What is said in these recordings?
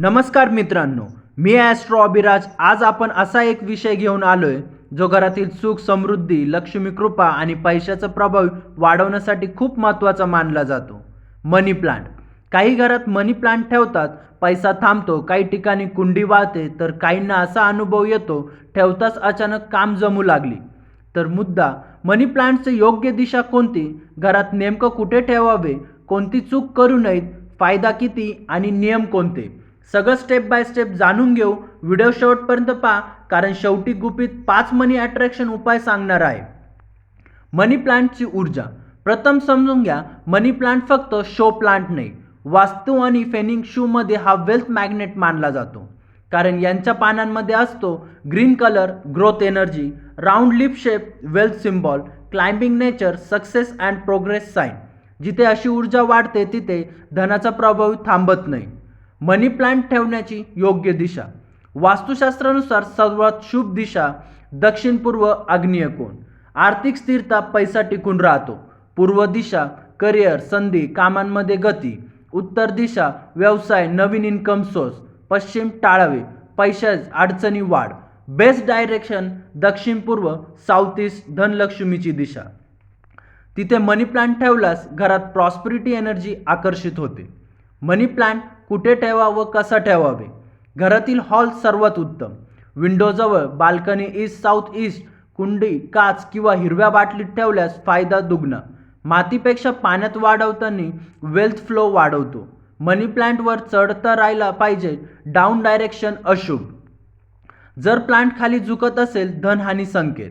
नमस्कार मित्रांनो मी ॲस्ट्रो अभिराज आज आपण असा एक विषय घेऊन आलोय जो घरातील सुख समृद्धी लक्ष्मी कृपा आणि पैशाचा प्रभाव वाढवण्यासाठी खूप महत्त्वाचा मानला जातो. मनी प्लांट काही घरात मनी प्लांट ठेवतात पैसा थांबतो काही ठिकाणी कुंडी वाळते तर काहींना असा अनुभव येतो ठेवताच अचानक काम जमू लागली. तर मुद्दा मनी प्लांटची योग्य दिशा कोणती? घरात नेमकं कुठे ठेवावे? कोणती चूक करू नयेत? फायदा किती? आणि नियम कोणते? सगळं स्टेप बाय स्टेप जाणून घेऊ. व्हिडिओ शेवटपर्यंत पहा कारण शेवटी गुपित पाच मनी अट्रॅक्शन उपाय सांगणार आहे. मनी प्लांटची ऊर्जा. प्रथम समजून घ्या मनी प्लांट फक्त शो प्लांट नाही. वास्तू आणि फेनिंग शूमध्ये हा वेल्थ मॅग्नेट मानला जातो. कारण यांच्या पानांमध्ये असतो green colour growth energy round leaf shape wealth symbol climbing nature success and progress sign जिथे अशी ऊर्जा वाढते तिथे धनाचा प्रभाव थांबत नाही. मनी प्लांट ठेवण्याची योग्य दिशा. वास्तुशास्त्रानुसार सर्वात शुभ दिशा दक्षिण पूर्व आग्नेय कोण आर्थिक स्थिरता पैसा टिकून राहतो. पूर्व दिशा करिअर संधी कामांमध्ये गती. उत्तर दिशा व्यवसाय नवीन इन्कम सोर्स. पश्चिम टाळावे पैशाच अडचणी वाढ. बेस्ट डायरेक्शन दक्षिण पूर्व साऊथ ईस्ट धनलक्ष्मीची दिशा. तिथे मनी प्लांट ठेवल्यास घरात प्रॉस्पेरिटी एनर्जी आकर्षित होते. मनी प्लांट कुठे ठेवावं कसं ठेवावे? घरातील हॉल सर्वात उत्तम. विंडोजवळ बाल्कनी ईस्ट साऊथ ईस्ट कुंडी काच किंवा हिरव्या बाटलीत ठेवल्यास फायदा दुगना. मातीपेक्षा पाण्यात वाढवताना वेल्थ फ्लो वाढवतो. मनी प्लांटवर चढता राहायला पाहिजे डाऊन डायरेक्शन अशुभ. जर प्लांट खाली झुकत असेल धनहानी संकेत.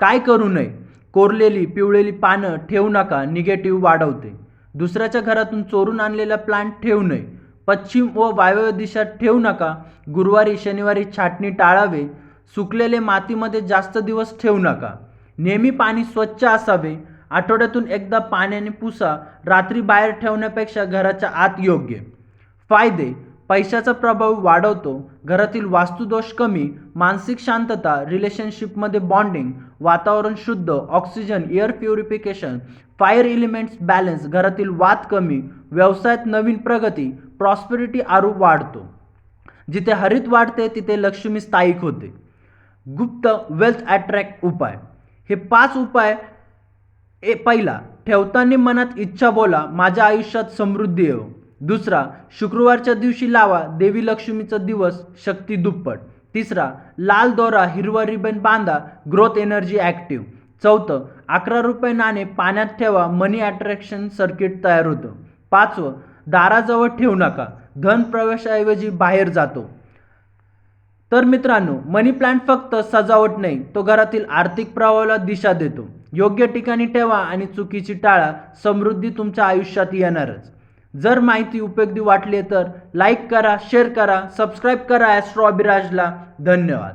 काय करू नये? कोरलेली पिवळेली पानं ठेवू नका निगेटिव्ह वाढवते. दुसऱ्याच्या घरातून चोरून आणलेला प्लांट ठेवू नये. पश्चिम व वायव्य दिशा ठेवू नका. गुरुवारी शनिवारी छाटणी टाळावे. सुकलेले मातीमध्ये जास्त दिवस ठेवू नका. नेहमी पाणी स्वच्छ असावे. आठवड्यातून एकदा पाण्याने पुसा. रात्री बाहेर ठेवण्यापेक्षा घराच्या आत योग्य. फायदे. पैशाचा प्रभाव वाढवतो घरातील वास्तुदोष कमी मानसिक शांतता रिलेशनशिपमध्ये बॉन्डिंग वातावरण शुद्ध oxygen air purification fire elements balance घरातील वाद कमी व्यवसायात नवीन प्रगती प्रॉस्पेरिटी आरोप वाढतो. जिथे हरित वाढते तिथे लक्ष्मी स्थायिक होते. गुप्त वेल्थ अट्रॅक्ट उपाय. हे पाच उपाय ए पहिला ठेवताना मनात इच्छा बोला माझ्या आयुष्यात समृद्धी येऊ दुसरा शुक्रवारच्या दिवशी लावा देवी लक्ष्मीचा दिवस शक्ती दुप्पट. तिसरा लाल दोरा हिरवा रिबन बांधा ग्रोथ एनर्जी ॲक्टिव्ह. चौथं अकरा रुपये नाणे पाण्यात ठेवा मनी अट्रॅक्शन सर्किट तयार होतं. पाचवं दाराजवळ ठेवू नका धन प्रवेशाऐवजी बाहेर जातो. तर मित्रांनो मनी प्लांट फक्त सजावट नाही तो घरातील आर्थिक प्रवाहाला दिशा देतो. योग्य ठिकाणी ठेवा आणि चुकीची टाळा समृद्धी तुमच्या आयुष्यात येणारच. जर माहिती उपयोगी वाटली तर लाईक करा शेअर करा सबस्क्राईब करा ॲस्ट्रॉ अभिराजला धन्यवाद.